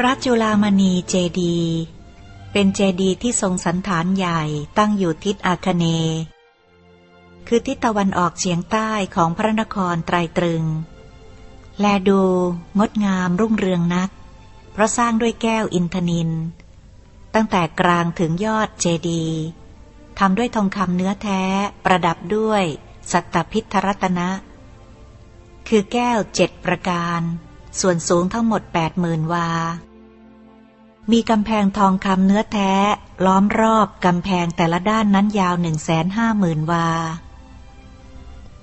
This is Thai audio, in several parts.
พระจุลามณีเจดี เป็นเจดีที่ทรงสันฐานใหญ่ตั้งอยู่ทิศอาคเน คือทิศตะวันออกเฉียงใต้ของพระนครไตรตรึง แลดูงดงามรุ่งเรืองนัก เพราะสร้างด้วยแก้วอินทนิน ตั้งแต่กลางถึงยอดเจดีทำด้วยทองคำเนื้อแท้ประดับด้วยสัตตพิทรัตนะ คือแก้วเจ็ดประการ ส่วนสูงทั้งหมดแปดหมื่นวา มีกำแพงทองคำเนื้อแท้ ล้อมรอบกำแพงแต่ละด้านนั้นยาวหนึ่งแสนห้าหมื่นวา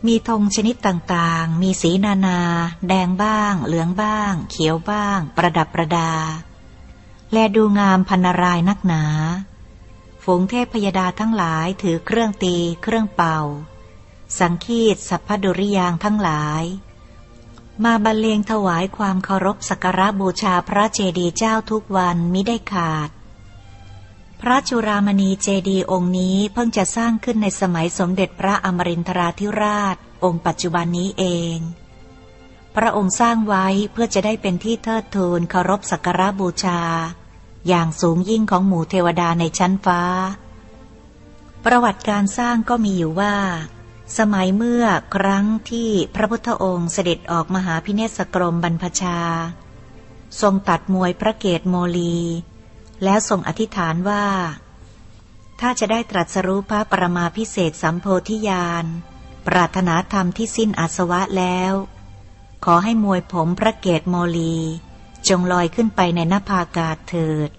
มีธงชนิดต่างๆ มีสีนานา แดงบ้าง เหลืองบ้าง เขียวบ้าง ประดับประดา และดูงามพันรายนักหนา ฝูงเทพพยดาทั้งหลายถือเครื่องตี เครื่องเป่า สังคีตสัพพดุริยางทั้งหลาย มาบรรเลงถวายความเคารพสักการะบูชาพระเจดีย์เจ้าทุกวันมิได้ขาด พระจุรามณีเจดีย์องค์นี้เพิ่งจะสร้างขึ้นในสมัยสมเด็จพระอมรินทราธิราช องค์ปัจจุบันนี้เอง พระองค์สร้างไว้เพื่อจะได้เป็นที่เทิดทูนเคารพสักการะบูชา อย่างสูงยิ่งของหมู่เทวดาในชั้นฟ้า ประวัติการสร้างก็มีอยู่ว่า สมัยเมื่อครั้งที่พระพุทธองค์เสด็จออกมหาพิเนศกรมบรรพชา ทรงตัดมวยพระเกตโมลี แล้วทรงอธิษฐานว่า ถ้าจะได้ตรัสรู้พระปรมาพิเศษสัมโพธิญาณ ปรารถนาธรรมที่สิ้นอาสวะแล้ว ขอให้มวยผมพระเกตโมลี จงลอยขึ้นไปในนภาอากาศเถิด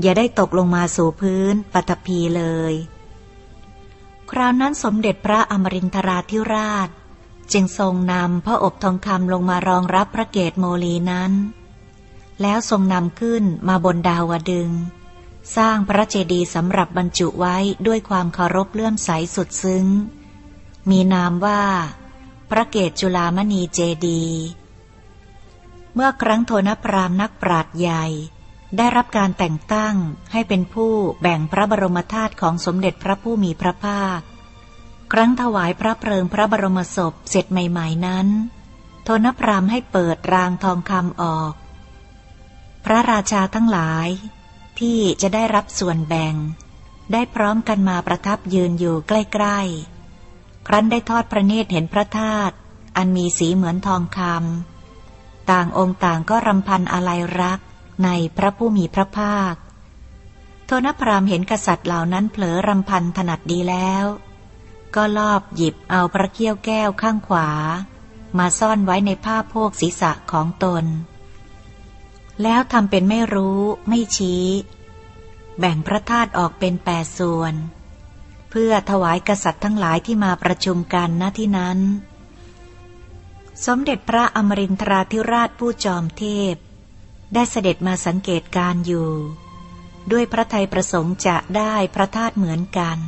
อย่าได้ตกลงมาสู่พื้นปฐพีเลย คราวนั้นสมเด็จพระอมรินทราธิราช จึงทรงนำพระอบทองคำลงมารองรับพระเกตโมลีนั้น แล้วทรงนำขึ้นมาบนดาวดึง สร้างพระเจดีย์สำหรับบรรจุไว้ด้วยความเคารพเลื่อมใสสุดซึ้ง มีนามว่า พระเกตจุลามณีเจดีย์เมื่อครั้งโทนพรามนักปราดใหญ่ ได้รับการแต่งตั้งให้เป็นผู้แบ่งพระบรมธาตุของสมเด็จพระผู้มีพระภาค ครั้งถวายพระเพลิงพระบรมศพเสร็จใหม่ ๆนั้น โทนพรามให้เปิดรางทองคำออก พระราชาทั้งหลายที่จะได้รับส่วนแบ่ง ได้พร้อมกันมาประทับยืนอยู่ใกล้ๆ ครั้นได้ทอดพระเนตรเห็นพระธาตุอันมีสีเหมือนทองคำต่างองค์ต่างก็รำพันอะไรรัก ในพระผู้มีพระภาค โทนพรามเห็นกษัตริย์เหล่านั้นเผลอรำพันถนัดดีแล้ว ก็ลอบหยิบเอาพระเกี้ยวแก้วข้างขวา มาซ่อนไว้ในผ้าโพกศีรษะของตน แล้วทำเป็นไม่รู้ไม่ชี้ แบ่งพระธาตุออกเป็นแปดส่วน เพื่อถวายกษัตริย์ทั้งหลายที่มาประชุมกันณที่นั้นสมเด็จพระอมรินทราธิราชผู้จอมเทพ ได้เสด็จมาสังเกตการอยู่ ด้วยพระไทยประสงค์จะได้พระธาตุเหมือนกัน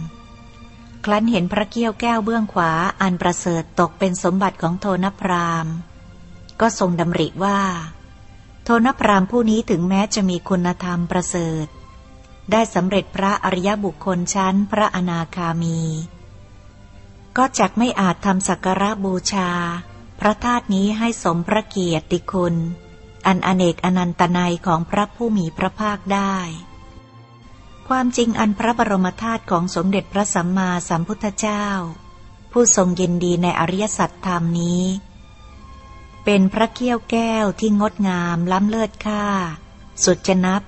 ครั้นเห็นพระเกี้ยวแก้วเบื้องขวาอันประเสริฐตกเป็นสมบัติของโทนพราม ก็ทรงดำริว่า โทนพรามผู้นี้ถึงแม้จะมีคุณธรรมประเสริฐ ได้สำเร็จพระอริยบุคคลชั้นพระอนาคามี ก็จักไม่อาจทำสักการะบูชา พระธาตุนี้ให้สมพระเกียรติคุณ อันอเนกอนันตนัยของพระผู้มีพระภาคได้ ความจริงอันพระบรมธาตุของสมเด็จพระสัมมาสัมพุทธเจ้า ผู้ทรงยินดีในอริยสัจธรรมนี้ เป็นพระเกี้ยวแก้วที่งดงามล้ำเลิศค่า สุดจะนับ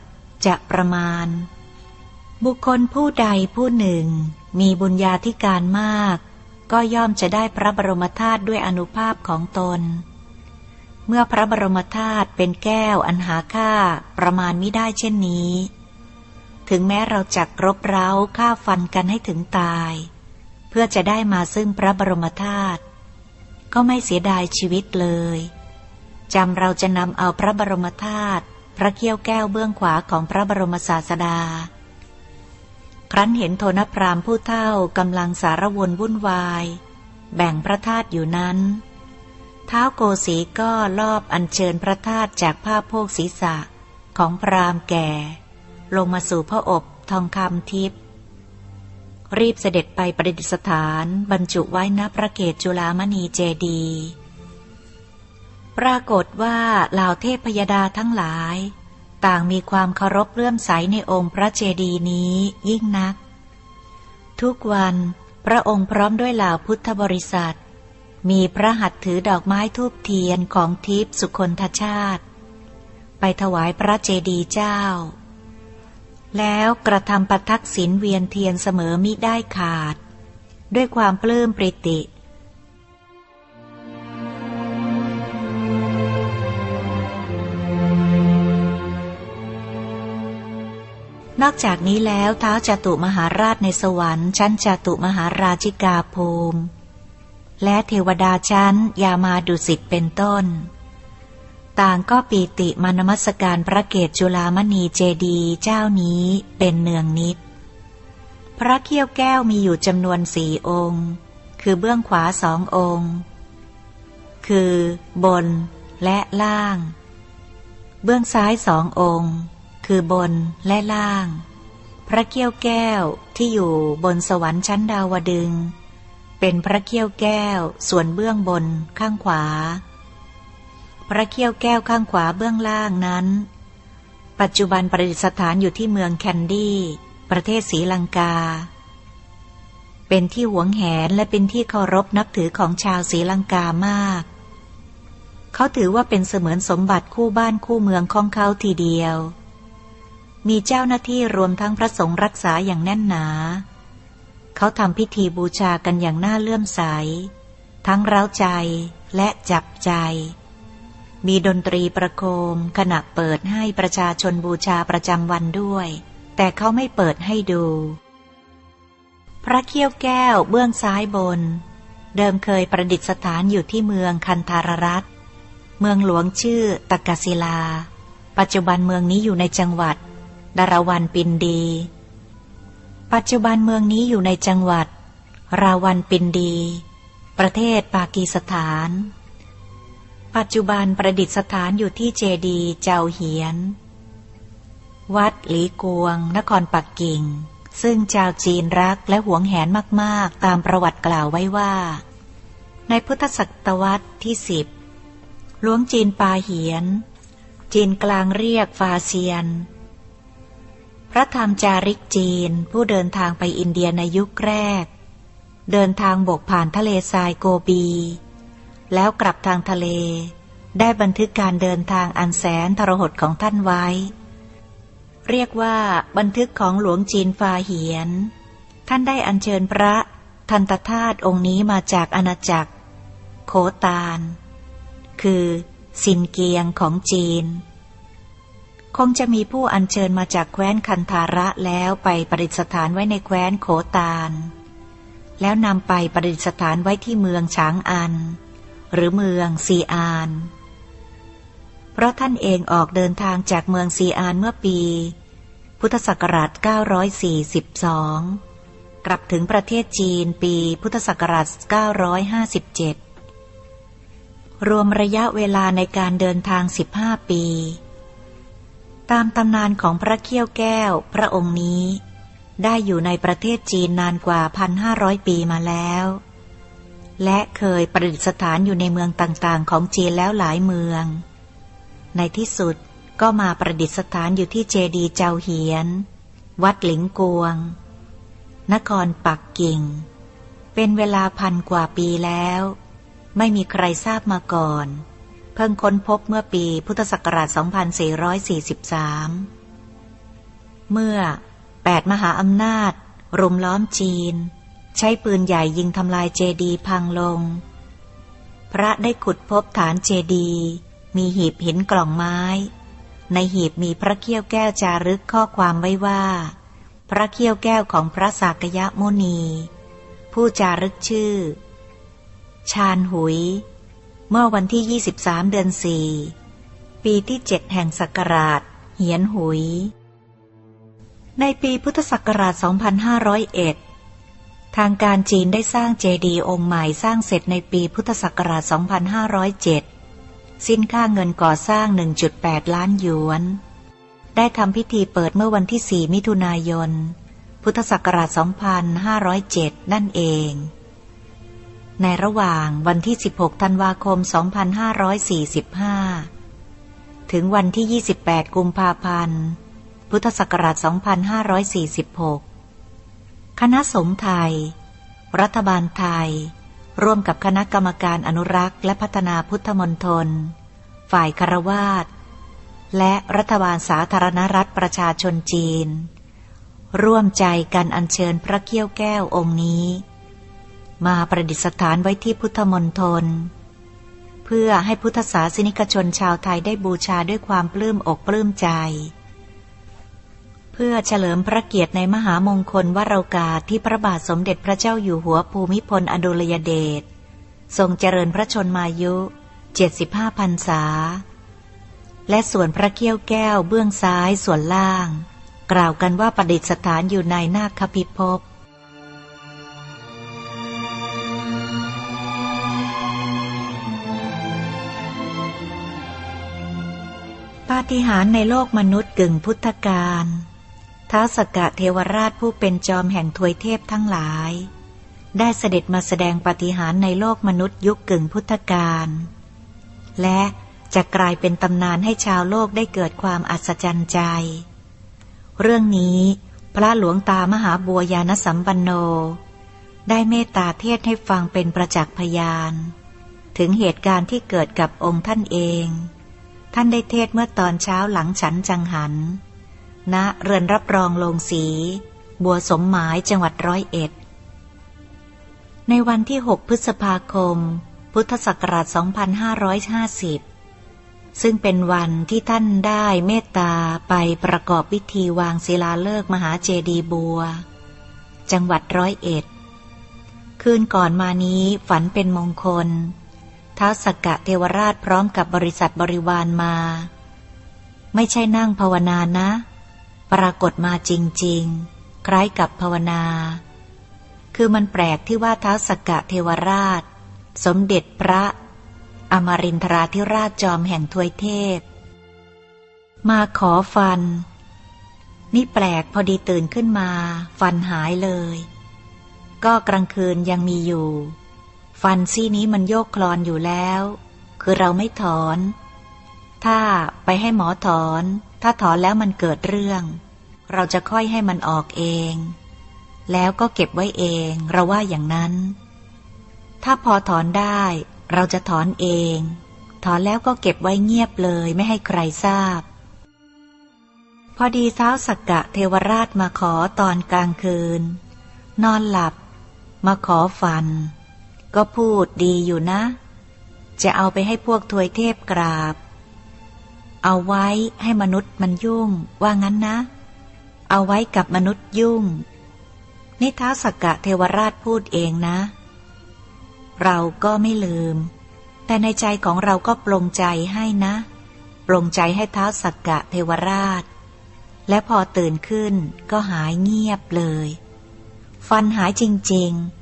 จะประมาณ บุคคลผู้ใดผู้หนึ่ง มีบุญญาธิการมาก ก็ย่อมจะได้พระบรมธาตุด้วยอนุภาพของตน เมื่อพระบรมธาตุเป็นแก้วอันหาค่าประมาณไม่ได้เช่นนี้ ถึงแม้เราจักรบเร้าฆ่าฟันกันให้ถึงตาย เพื่อจะได้มาซึ่งพระบรมธาตุก็ไม่เสียดายชีวิตเลยจำเราจะนำเอาพระบรมธาตุพระเกี้ยวแก้วเบื้องขวาของพระบรมศาสดา ครั้นเห็นโทนพรามผู้เท่ากำลังสารวนวุ่นวาย แบ่งพระธาตุอยู่นั้น ท้าโกสีก็ลอบอัญเชิญพระธาตุจากผ้าโพกศีรษะของพรามแก่ ลงมาสู่พระอบทองคำทิพย์รีบเสด็จไปประดิษฐานบรรจุไว้ณพระเกศจุลามณีเจดี ปรากฏว่าเหล่าเทพพยดาทั้งหลาย ต่างมีความเคารพเลื่อมใสในองค์พระเจดีย์นี้ยิ่งนัก ทุกวันพระองค์พร้อมด้วยเหล่าพุทธบริษัท มีพระหัตถ์ถือดอกไม้ทูบเทียนของทิพสุคนทชาติ ไปถวายพระเจดีย์เจ้า แล้วกระทำประทักษิณเวียนเทียนเสมอมิได้ขาด ด้วยความปลื้มปริตินอกจากนี้แล้วท้าจตุมหาราชในสวรรค์ชั้นจตุมหาราชิกาภูมิ และเทวดาชั้น ยามาดุสิตเป็นต้น ต่างก็ปีติมานมัสการพระเกศจุลามณีเจดีเจ้านี้เป็นเนืองนิด พระเขี้ยวแก้วมีอยู่จำนวนสี่องค์ คือเบื้องขวาสององค์ คือบนและล่าง เบื้องซ้ายสององค์ คือบนและล่าง พระเกี้ยวแก้วที่อยู่บนสวรรค์ชั้นดาวดึง เป็นพระเกี้ยวแก้ว ส่วนเบื้องบนข้างขวา พระเกี้ยวแก้วข้างขวาเบื้องล่างนั้น ปัจจุบันประดิษฐานอยู่ที่เมืองแคนดี้ประเทศศรีลังกา เป็นที่หวงแหนและเป็นที่เคารพนับถือของชาวศรีลังกามาก เขาถือว่าเป็นเสมือนสมบัติคู่บ้านคู่เมืองของเขาทีเดียว มีเจ้าหน้าที่รวมทั้งพระสงฆ์รักษาอย่างแน่นหนา เขาทำพิธีบูชากันอย่างน่าเลื่อมใส ทั้งเร้าใจและจับใจ มีดนตรีประโคมขณะเปิดให้ประชาชนบูชาประจำวันด้วย แต่เขาไม่เปิดให้ดู พระเขี้ยวแก้วเบื้องซ้ายบน เดิมเคยประดิษฐานอยู่ที่เมืองคันธารรัตเมืองหลวงชื่อตะกศิลา ปัจจุบันเมืองนี้อยู่ในจังหวัด ดารวันปินดี ปัจจุบันเมืองนี้อยู่ในจังหวัด ราวันปินดี ประเทศปากีสถาน ปัจจุบันประดิษฐานอยู่ที่เจดีเจ้าเหียน วัดหลีกวง นครปักกิ่ง ซึ่งชาวจีนรักและหวงแหนมาก ๆ ตามประวัติกล่าวไว้ว่า ในพุทธศตวรรษที่สิบหลวงจีนปาเหียน จีนกลางเรียกฟาเซียน พระธรรมจาริกจีน ผู้เดินทางไปอินเดียในยุคแรก เดินทางบกผ่านทะเลทรายโกบี แล้วกลับทางทะเล ได้บันทึกการเดินทางอันแสนทรหดของท่านไว้ เรียกว่าบันทึกของหลวงจีนฟาเหียน ท่านได้อัญเชิญพระทันตธาตุองค์นี้มาจากอาณาจักร โคตาน คือซินเกียงของจีน คงจะมีผู้อัญเชิญมาจากแคว้นคันธาระแล้วไปประดิษฐานไว้ในแคว้นโขตาน แล้วนำไปประดิษฐานไว้ที่เมืองฉางอัน หรือเมืองซีอาน เพราะท่านเองออกเดินทางจากเมืองซีอานเมื่อปี พุทธศักราช 942 กลับถึงประเทศจีนปีพุทธศักราช 957 รวมระยะเวลาในการเดินทาง 15 ปี ตามตำนานของพระเขี้ยวแก้ว พระองค์นี้ ได้อยู่ในประเทศจีนนานกว่า 1,500 ปีมาแล้ว และเคยประดิษฐานอยู่ในเมืองต่างๆ ของจีนแล้วหลายเมือง ในที่สุดก็มาประดิษฐานอยู่ที่เจดีเจ้าเหียน วัดหลิงกวง นครปักกิ่ง เป็นเวลาพันกว่าปีแล้ว ไม่มีใครทราบมาก่อน เพิ่งค้นพบเมื่อปีพุทธศักราช 2443 เมื่อแปดมหาอำนาจ รุมล้อมจีน ใช้ปืนใหญ่ยิงทำลายเจดีพังลง พระได้ขุดพบฐานเจดีมีหีบหินกล่องไม้ ในหีบมีพระเขี้ยวแก้วจารึกข้อความไว้ว่า พระเขี้ยวแก้วของพระสากยะมุนี ผู้จารึกชื่อ ชาญหุย เมื่อวันที่ 23 เดือนสี่ปีที่เจ็ดแห่งศักราช เหียนหุย ในปีพุทธศักราช 2501 ทางการจีนได้สร้างเจดีย์องค์ใหม่สร้างเสร็จในปีพุทธศักราช 2507 สิ้นค่าเงินก่อสร้าง 1.8 ล้านหยวน ได้ทำพิธีเปิดเมื่อวันที่ 4 มิถุนายน พุทธศักราช 2507 นั่นเอง ในระหว่างวันที่ 16 ธันวาคม 2545 ถึงวันที่ 28 กุมภาพันธ์ พุทธศักราช 2546 คณะสงฆ์ไทย รัฐบาลไทย ร่วมกับคณะกรรมการอนุรักษ์และพัฒนาพุทธมนตร ฝ่ายคารวาสและรัฐบาลสาธารณรัฐประชาชนจีน ร่วมใจกันอัญเชิญพระเกี้ยวแก้วองค์นี้ มาประดิษฐานไว้ที่พุทธมนตรเพื่อให้พุทธศาสนิกชนชาวไทยได้บูชาด้วยความปลื้มอกปลื้มใจ เพื่อเฉลิมพระเกียรติในมหามงคลวโรกาที่พระบาทสมเด็จพระเจ้าอยู่หัวภูมิพลอดุลยเดชทรงเจริญพระชนมายุ 75พรรษา และส่วนพระเกี้ยวแก้วเบื้องซ้ายส่วนล่าง กล่าวกันว่าประดิษฐานอยู่ในนาคพิภพ ฏิหารในโลกมนุษย์กึ่งพุทธกาลท้าวสกกะเทวราชผู้เป็นจอมแห่งทวยเทพทั้งหลาย ได้เสด็จมาแสดงปฏิหารในโลกมนุษย์ยุคกึ่งพุทธกาลและจะกลายเป็นตำนานให้ชาวโลกได้เกิดความอัศจรรย์ใจ เรื่องนี้พระหลวงตามหาบัวยานสัมปันโน ได้เมตตาเทศให้ฟังเป็นประจักษ์พยาน ถึงเหตุการณ์ที่เกิดกับองค์ท่านเอง ท่านได้เทศเมื่อตอนเช้าหลังฉันจังหันณเรือนรับรองโรงสี บัวสมหมายจังหวัดร้อยเอ็ด ในวันที่ 6 พฤษภาคม พุทธศักราช 2550 ซึ่งเป็นวันที่ท่านได้เมตตาไปประกอบพิธีวางศิลาฤกษ์มหาเจดีย์บัว จังหวัดร้อยเอ็ด คืนก่อนมานี้ฝันเป็นมงคล ท้าสกกะเทวราชพร้อมกับบริษัทบริวารมา ไม่ใช่นั่งภาวนานะ ปรากฏมาจริง ๆ คล้ายกับภาวนา คือมันแปลกที่ว่าท้าสกกะเทวราช สมเด็จพระ อมรินทราธิราชจอมแห่งทวยเทพ มาขอฟัน นี่แปลกพอดีตื่นขึ้นมา ฟันหายเลย ก็กลางคืนยังมีอยู่ ฟันซี่นี้มันโยกคลอนอยู่แล้ว คือเราไม่ถอน ถ้าไปให้หมอถอน ถ้าถอนแล้วมันเกิดเรื่อง เราจะค่อยให้มันออกเอง แล้วก็เก็บไว้เอง เราว่าอย่างนั้น ถ้าพอถอนได้ เราจะถอนเอง ถอนแล้วก็เก็บไว้เงียบเลยไม่ให้ใครทราบ พอดีเท้าสักกะเทวราชมาขอตอนกลางคืน นอนหลับ มาขอฟัน ก็พูดดีอยู่นะ จะเอาไปให้พวกทวยเทพกราบ เอาไว้ให้มนุษย์มันยุ่ง ว่างั้นนะ เอาไว้กับมนุษย์ยุ่ง นิท้าสกกะเทวราชพูดเองนะ เราก็ไม่ลืม แต่ในใจของเราก็ปรงใจให้นะ ปรงใจให้ท้าสักกะเทวราช และพอตื่นขึ้นก็หายเงียบเลย ฟันหายจริง ๆ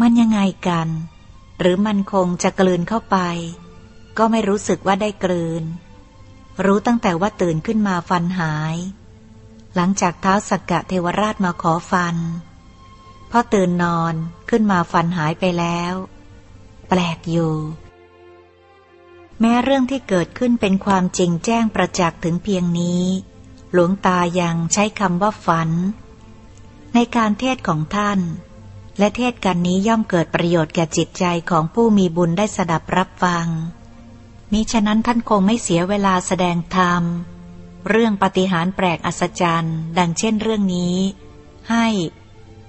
มันยังไงกัน หรือมันคงจะกลืนเข้าไป ก็ไม่รู้สึกว่าได้กลืน รู้ตั้งแต่ว่าตื่นขึ้นมาฟันหาย หลังจากเท้าสักกะเทวราชมาขอฟันพอตื่นนอนขึ้นมาฟันหายไปแล้ว แปลกอยู่ แม้เรื่องที่เกิดขึ้นเป็นความจริงแจ้งประจักษ์ถึงเพียงนี้ หลวงตายังใช้คำว่าฝัน ในการเทศของท่าน และเทศกันนี้ย่อมเกิดประโยชน์แก่จิตใจของผู้มีบุญได้สดับรับฟัง มิฉะนั้นท่านคงไม่เสียเวลาแสดงธรรม เรื่องปฏิหารแปลกอัศจรรย์ ดังเช่นเรื่องนี้ ให้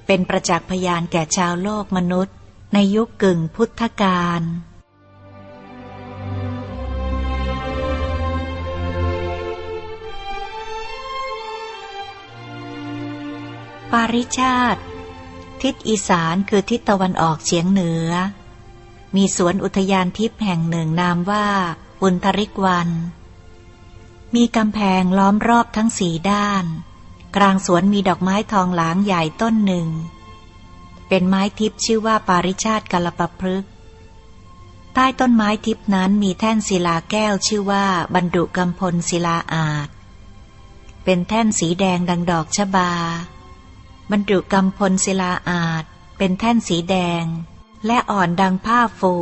เป็นประจักษ์พยานแก่ชาวโลกมนุษย์ ในยุคกึ่งพุทธกาลปาริชาติ ทิศอีสานคือทิศตะวันออกเฉียงเหนือ มีสวนอุทยานทิพย์แห่งหนึ่งนามว่าปุณธริกวัน มีกำแพงล้อมรอบทั้งสีด้าน กลางสวนมีดอกไม้ทองหลางใหญ่ต้นหนึ่ง เป็นไม้ทิพย์ชื่อว่าปาริชาติกลปพฤกใต้ต้นไม้ทิพนั้นมีแท่นศิลาแก้วชื่อว่าบรรดุกำพลศิลาอาจ เป็นแท่นสีแดงดังดอกชบา บรรจุกำพลศิลาอาจเป็นแท่นสีแดง และอ่อนดังผ้าฟู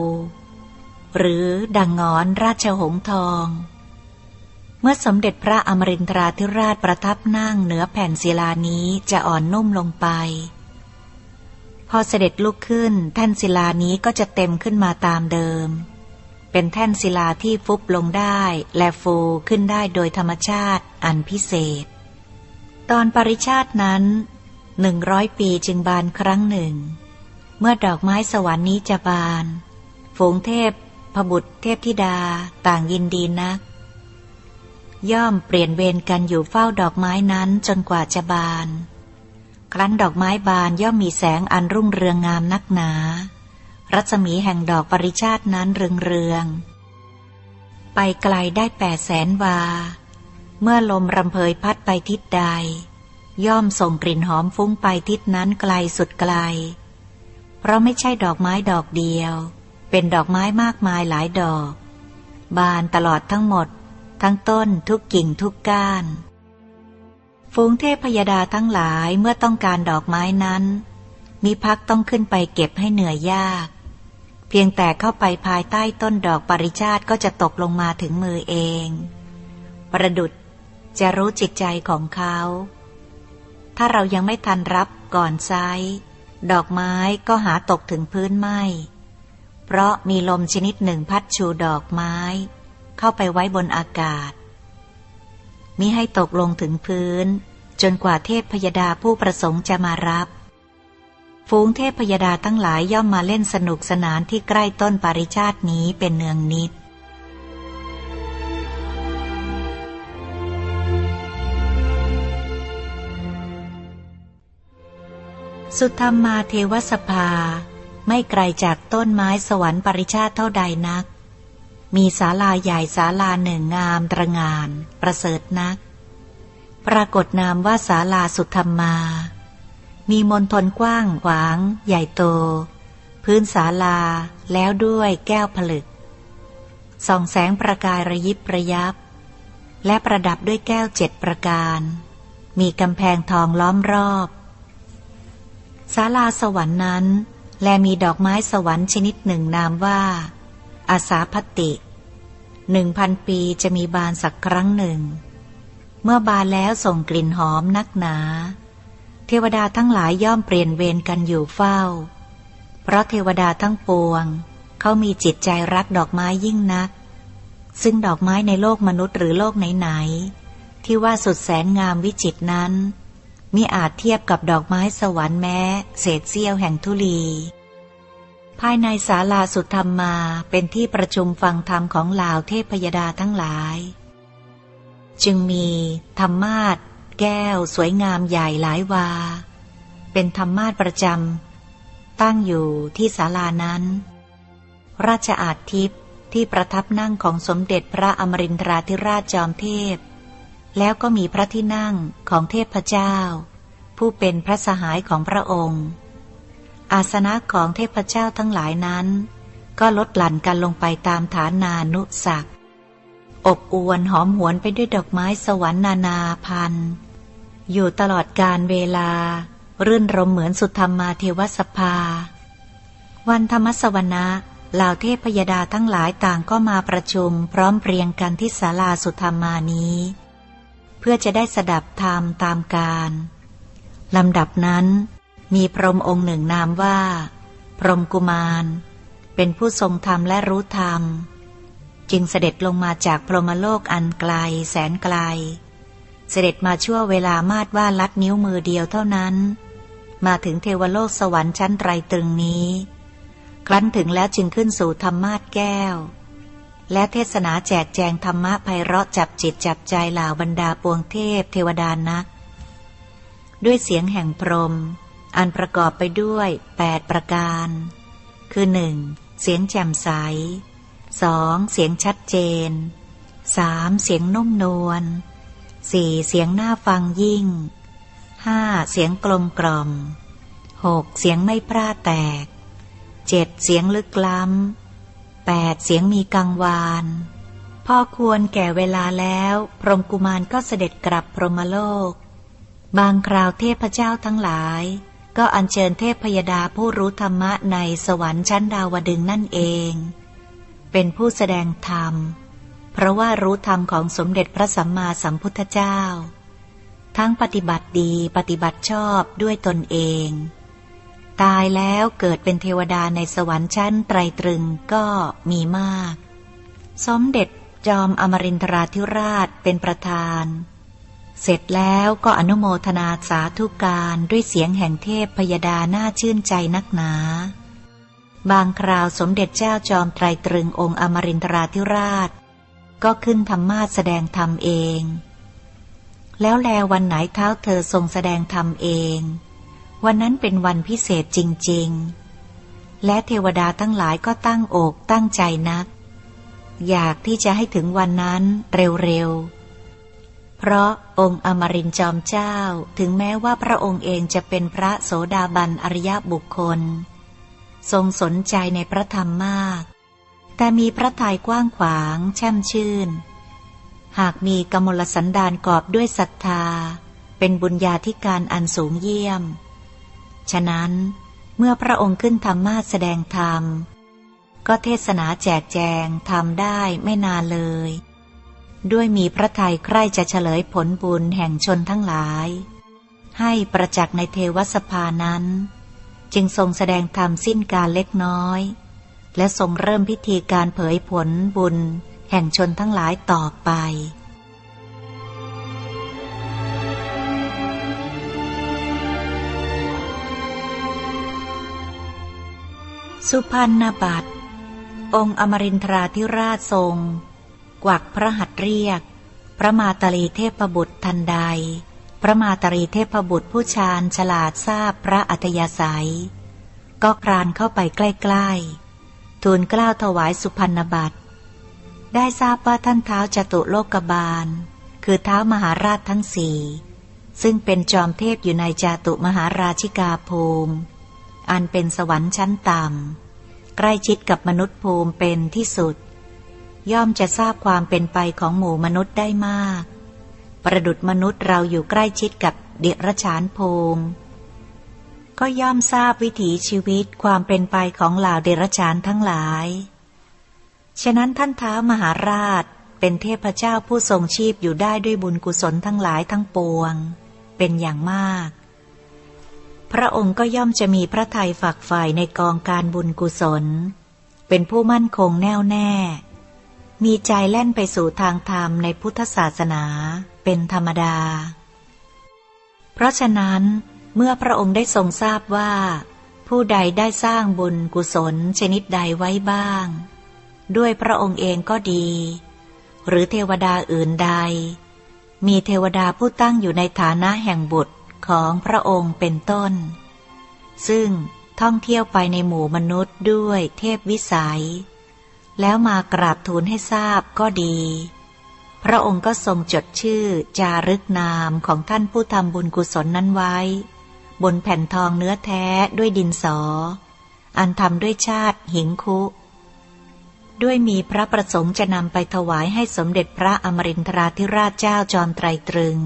หรือดังงอนราชหงทอง เมื่อสมเด็จพระอมรินทราธิราชประทับนั่งเหนือแผ่นศิลานี้จะอ่อนนุ่มลงไป พอเสด็จลุกขึ้นแท่นศิลานี้ก็จะเต็มขึ้นมาตามเดิม เป็นแท่นศิลาที่ฟุบลงได้และฟูขึ้นได้โดยธรรมชาติอันพิเศษ ตอนปริชาตินั้น หนึ่งร้อยปีจึงบานครั้งหนึ่ง เมื่อดอกไม้สวรรค์นี้จะบาน ฝูงเทพ พบุตรเทพธิดาต่างยินดีนัก ย่อมเปลี่ยนเวรกันอยู่เฝ้าดอกไม้นั้นจนกว่าจะบาน ครั้นดอกไม้บานย่อมมีแสงอันรุ่งเรืองงามนักหนา รัศมีแห่งดอกปริชาตินั้นเรืองเรืองไปไกลได้แปดแสนวา เมื่อลมรำเพยพัดไปทิศใด ย่อมส่งกลิ่นหอมฟุ้งไปทิศนั้นไกลสุดไกล เพราะไม่ใช่ดอกไม้ดอกเดียว เป็นดอกไม้มากมายหลายดอก บานตลอดทั้งหมด ทั้งต้นทุกกิ่งทุกก้าน ฝูงเทพพยดาทั้งหลายเมื่อต้องการดอกไม้นั้น มีพักต้องขึ้นไปเก็บให้เหนื่อยยาก เพียงแต่เข้าไปภายใต้ต้นดอกปริชาติก็จะตกลงมาถึงมือเอง ประดุดจะรู้จิตใจของเขา ถ้าเรายังไม่ทันรับก่อนไซดอกไม้ก็หาตกถึงพื้นไม่ เพราะมีลมชนิดหนึ่งพัดชูดอกไม้ เข้าไปไว้บนอากาศ มิให้ตกลงถึงพื้น จนกว่าเทพพยดาผู้ประสงค์จะมารับ ฝูงเทพพยดาทั้งหลายย่อมมาเล่นสนุกสนานที่ใกล้ต้นปาริชาตินี้เป็นเนืองนิด สุธรรมมาเทวสภา ไม่ไกลจากต้นไม้สวรรค์ปริชาติเท่าใดนัก มีศาลาใหญ่ศาลาหนึ่งงามตระงาน ประเสริฐนัก ปรากฏนามว่าศาลาสุธรรมมา มีมนทนกว้างขวาง ใหญ่โต พื้นศาลาแล้วด้วยแก้วผลึก ส่องแสงประกายระยิบระยับ และประดับด้วยแก้วเจ็ดประการ มีกำแพงทองล้อมรอบ ศาลาสวรรค์นั้น และมีดอกไม้สวรรค์ชนิดหนึ่งนามว่า อาสาพติหนึ่งพันปีจะมีบานสักครั้งหนึ่ง เมื่อบานแล้วส่งกลิ่นหอมนักหนา เทวดาทั้งหลายย่อมเปลี่ยนเวรกันอยู่เฝ้า เพราะเทวดาทั้งปวง เขามีจิตใจรักดอกไม้ยิ่งนัก ซึ่งดอกไม้ในโลกมนุษย์หรือโลกไหนๆที่ว่าสุดแสนงามวิจิตนั้น มิอาจเทียบกับดอกไม้สวรรค์แม้เศษเสี้ยวแห่งทุลี ภายในศาลาสุธรรมมาเป็นที่ประชุมฟังธรรมของล่าเทพยดาทั้งหลาย จึงมีธรรมาทแก้วสวยงามใหญ่หลายวา เป็นธรรมาทประจำตั้งอยู่ที่ศาลานั้น ราชอาทิตย์ที่ประทับนั่งของสมเด็จพระอมรินทราธิราชจอมเทพ แล้วก็มีพระที่นั่งของเทพเจ้า ผู้เป็นพระสหายของพระองค์ อาสนะของเทพเจ้าทั้งหลายนั้น ก็ลดหลั่นกันลงไปตามฐานานุสักอบอวนหอมหวนไปด้วยดอกไม้สวรรค์นานาพัน อยู่ตลอดการเวลา รื่นรมเหมือนสุธรรมมาเทวสภา วันธรรมสวนะเหล่าเทพยดาทั้งหลายต่างก็มาประชุมพร้อมเพรียงกันที่ศาลาสุธรรมานี้ เพื่อจะได้สดับธรรมตามการลำดับนั้น มีพรหมองค์หนึ่งนามว่า พรหมกุมาร เป็นผู้ทรงธรรมและรู้ธรรม จึงเสด็จลงมาจากพรหมโลกอันไกลแสนไกล เสด็จมาชั่วเวลามาดว่าลัดนิ้วมือเดียวเท่านั้น มาถึงเทวโลกสวรรค์ชั้นไตรตรึงนี้ ครั้นถึงแล้วจึงขึ้นสู่ธรรมาทแก้ว และเทศนาแจกแจงธรรมะไพเราะจับจิตจับใจเหล่าบรรดาปวงเทพเทวดานัก ด้วยเสียงแห่งพรหมอันประกอบไปด้วยแปดประการ คือหนึ่งเสียงแจ่มใสสองเสียงชัดเจนสามเสียงนุ่มนวลสี่เสียงน่าฟังยิ่งห้าเสียงกลมกล่อมหกเสียงไม่พร่าแตกเจ็ดเสียงลึกล้ำ แปดเสียงมีกังวาน พอควรแก่เวลาแล้ว พรหมกุมารก็เสด็จกลับพรหมโลก บางคราวเทพเจ้าทั้งหลาย ก็อัญเชิญเทพพยดาผู้รู้ธรรมะในสวรรค์ชั้นดาวดึงนั่นเอง เป็นผู้แสดงธรรม เพราะว่ารู้ธรรมของสมเด็จพระสัมมาสัมพุทธเจ้า ทั้งปฏิบัติดีปฏิบัติชอบด้วยตนเอง ตายแล้วเกิดเป็นเทวดาในสวรรค์ชั้นไตรตรึงก็มีมาก สมเด็จจอมอมรินทราธิราชเป็นประธาน เสร็จแล้วก็อนุโมทนาสาธุการด้วยเสียงแห่งเทพพยดาน่าชื่นใจนักหนา บางคราวสมเด็จเจ้าจอมไตรตรึงองค์อมรินทราธิราช ก็ขึ้นธรรมาสแสดงธรรมเอง แล้วแลวันไหนเท้าเธอทรงแสดงธรรมเอง วันนั้นเป็นวันพิเศษจริง ๆ และเทวดาทั้งหลายก็ตั้งอกตั้งใจนัก อยากที่จะให้ถึงวันนั้นเร็วๆ เพราะองค์อมรินจอมเจ้าถึงแม้ว่าพระองค์เองจะเป็นพระโสดาบันอริยบุคคล ทรงสนใจในพระธรรมมาก แต่มีพระทัยกว้างขวางแช่มชื่น หากมีกมลสันดานกอบด้วยศรัทธา เป็นบุญญาธิการอันสูงเยี่ยม ฉะนั้นเมื่อพระองค์ขึ้นธรรมาสแสดงธรรม ก็เทศนาแจกแจงทำได้ไม่นานเลย ด้วยมีพระทัยใคร่จะเฉลยผลบุญแห่งชนทั้งหลาย ให้ประจักษ์ในเทวสภานั้น จึงทรงแสดงธรรมสิ้นการเล็กน้อย และทรงเริ่มพิธีการเผยผลบุญแห่งชนทั้งหลายต่อไป สุพรรณบัตร องค์อมรินทราธิราชทรง กวักพระหัตถ์เรียก พระมาตรีเทพบุตรทันใด พระมาตรีเทพบุตรผู้ชาญฉลาดทราบพระอัธยาศัย ก็ครานเข้าไปใกล้ๆ ทูลกล้าวถวายสุพรรณบัตร ได้ทราบว่าท่านเท้าจตุโลกบาล คือเท้ามหาราชทั้งสี่ ซึ่งเป็นจอมเทพอยู่ในจตุมหาราชิกาภูมิ อันเป็นสวรรค์ชั้นต่ำใกล้ชิดกับมนุษย์ภูมิเป็นที่สุด ย่อมจะทราบความเป็นไปของหมู่มนุษย์ได้มาก ประดุดมนุษย์เราอยู่ใกล้ชิดกับเดรัจฉานภูมิ ก็ย่อมทราบวิถีชีวิตความเป็นไปของเหล่าเดรัจฉานทั้งหลาย ฉะนั้นท่านท้ามหาราชเป็นเทพเจ้าผู้ทรงชีพอยู่ได้ด้วยบุญกุศลทั้งหลายทั้งปวง เป็นอย่างมาก พระองค์ก็ย่อมจะมีพระทัยฝักฝ่ายในกองการบุญกุศล เป็นผู้มั่นคงแน่วแน่ มีใจแล่นไปสู่ทางธรรมในพุทธศาสนาเป็นธรรมดา เพราะฉะนั้นเมื่อพระองค์ได้ทรงทราบว่า ผู้ใดได้สร้างบุญกุศลชนิดใดไว้บ้าง ด้วยพระองค์เองก็ดี หรือเทวดาอื่นใด มีเทวดาผู้ตั้งอยู่ในฐานะแห่งบุตร ของพระองค์เป็นต้น ซึ่งท่องเที่ยวไปในหมู่มนุษย์ด้วยเทพวิสัย แล้วมากราบทูลให้ทราบก็ดี พระองค์ก็ทรงจดชื่อจารึกนามของท่านผู้ทำบุญกุศลนั้นไว้ บนแผ่นทองเนื้อแท้ด้วยดินสอ อันทำด้วยชาติหิงคุ ด้วยมีพระประสงค์จะนำไปถวายให้สมเด็จพระอมรินทราธิราชเจ้าจอมไตรตรึง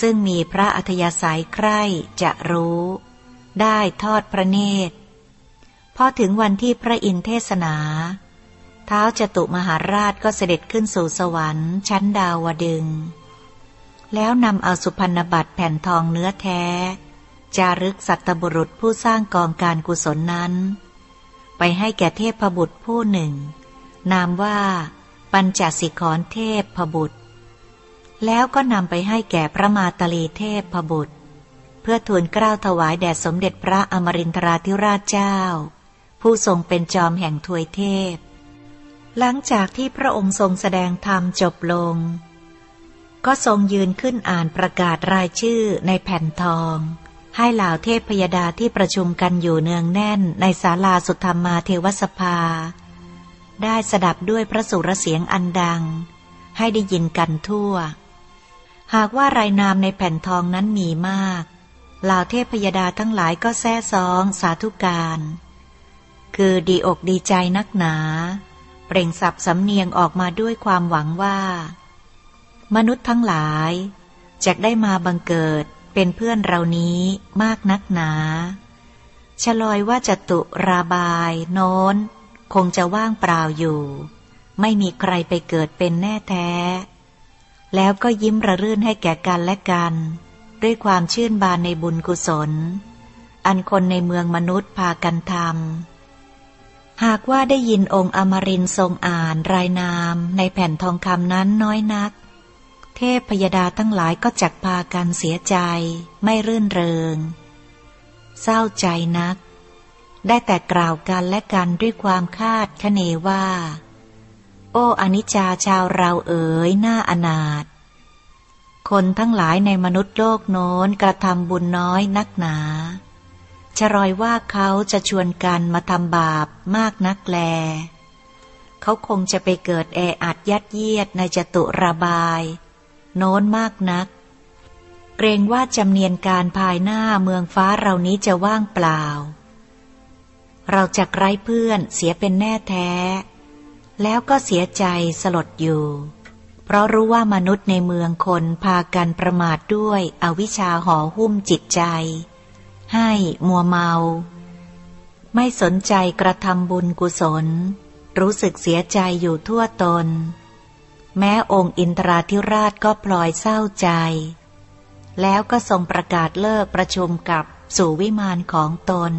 ซึ่งมีพระอัธยาศัยใคร่จะรู้ ได้ทอดพระเนตร พอถึงวันที่พระอินเทศนา เท้าจตุมหาราชก็เสด็จขึ้นสู่สวรรค์ชั้นดาวดึง แล้วนำเอาสุพรรณบัตรแผ่นทองเนื้อแท้ จารึกสัตบุรุษผู้สร้างกองการกุศลนั้น ไปให้แก่เทพบุตรผู้หนึ่ง นามว่า ปัญจสิกรเทพพบุตร แล้วก็นำไปให้แก่พระมาตลีเทพพบุตร เพื่อทูลเกล้าถวายแด่สมเด็จพระอมรินทราธิราชเจ้า ผู้ทรงเป็นจอมแห่งทวยเทพ หลังจากที่พระองค์ทรงแสดงธรรมจบลง ก็ทรงยืนขึ้นอ่านประกาศรายชื่อในแผ่นทอง ให้เหล่าเทพพยดาที่ประชุมกันอยู่เนืองแน่นในศาลาสุธรรมาเทวสภา ได้สดับด้วยพระสุรเสียงอันดัง ให้ได้ยินกันทั่ว หากว่ารายนามในแผ่นทองนั้นมีมากเหล่าเทพพยดาทั้งหลายก็แซ่ซองสาธุการ คือดีอกดีใจนักหนา เปล่งสับสำเนียงออกมาด้วยความหวังว่า มนุษย์ทั้งหลายจะได้มาบังเกิดเป็นเพื่อนเรานี้มากนักหนาชลอยว่าจตุราบาย โน้น คงจะว่างเปล่าอยู่ ไม่มีใครไปเกิดเป็นแน่แท้ แล้วก็ยิ้มระรื่นให้แก่กันและกัน ด้วยความชื่นบานในบุญกุศล อันคนในเมืองมนุษย์พากันทำหากว่าได้ยินองค์อมรินทรงอ่านรายนามในแผ่นทองคำนั้นน้อยนัก เทพพยดาทั้งหลายก็จักพากันเสียใจ ไม่รื่นเริง เศร้าใจนัก ได้แต่กล่าวกันและกันด้วยความคาดคะเนว่า โอ้อนิจจาชาวเราเอ๋ยหน้าอนาถคนทั้งหลายในมนุษย์โลกโน้นกระทำบุญน้อยนักหนาจะรอยว่าเขาจะชวนกันมาทำบาปมากนักแล เขาคงจะไปเกิดแออัดยัดเยียดในจตุระบาย โน้นมากนัก เกรงว่าจำเนียนการภายหน้าเมืองฟ้าเรานี้จะว่างเปล่า เราจะไร้เพื่อนเสียเป็นแน่แท้ แล้วก็เสียใจสลดอยู่ เพราะรู้ว่ามนุษย์ในเมืองคนพากันประมาทด้วยอวิชชาห่อหุ้มจิตใจ ให้มัวเมา ไม่สนใจกระทำบุญกุศล รู้สึกเสียใจอยู่ทั่วตน แม้องค์อินทราธิราชก็พลอยเศร้าใจ แล้วก็ทรงประกาศเลิกประชุมกับสู่วิมานของตน